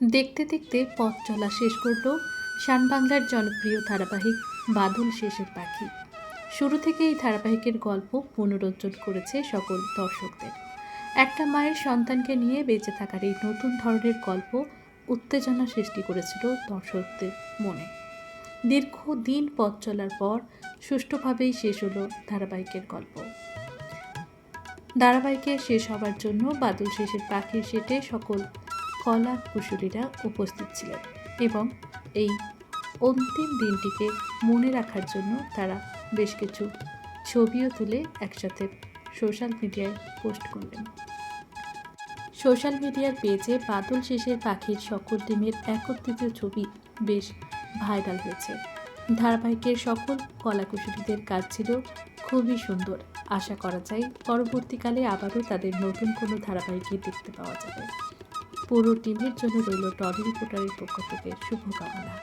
দেখতে দেখতে পথ চলা শেষ করল শানবাংলার জনপ্রিয় ধারাবাহিক বাদল শেষের পাখি। শুরু থেকে এই ধারাবাহিকের গল্প মনোরঞ্জন করেছে সকল দর্শকদের। একটা মায়ের সন্তানকে নিয়ে বেঁচে থাকার এই নতুন ধরনের গল্প উত্তেজনা সৃষ্টি করেছিল দর্শকদের মনে। দীর্ঘ দিন পথ চলার পর সুষ্ঠুভাবেই শেষ হলো ধারাবাহিকের গল্প। ধারাবাহিকের শেষ হবার জন্য বাদল শেষের পাখির সেটে সকল কলা কুশলীরা উপস্থিত ছিলেন এবং এই অন্তিম দিনটিকে মনে রাখার জন্য তারা বেশ কিছু ছবিও তুলে একসাথে সোশ্যাল মিডিয়ায় পোস্ট করলেন। সোশ্যাল মিডিয়ার পেজে বাদল শেষের পাখির সকল টিমের একত্রিত ছবি বেশ ভাইরাল হয়েছে। ধারাবাহিকের সকল কলাকুশলীদের কাজ ছিল খুবই সুন্দর। আশা করা যায় পরবর্তীকালে আবারও তাদের নতুন কোনো ধারাবাহিকে দেখতে পাওয়া যাবে। পুরো টিমের জন্য রইল টলি রিপোর্টারের পক্ষ থেকে শুভকামনা।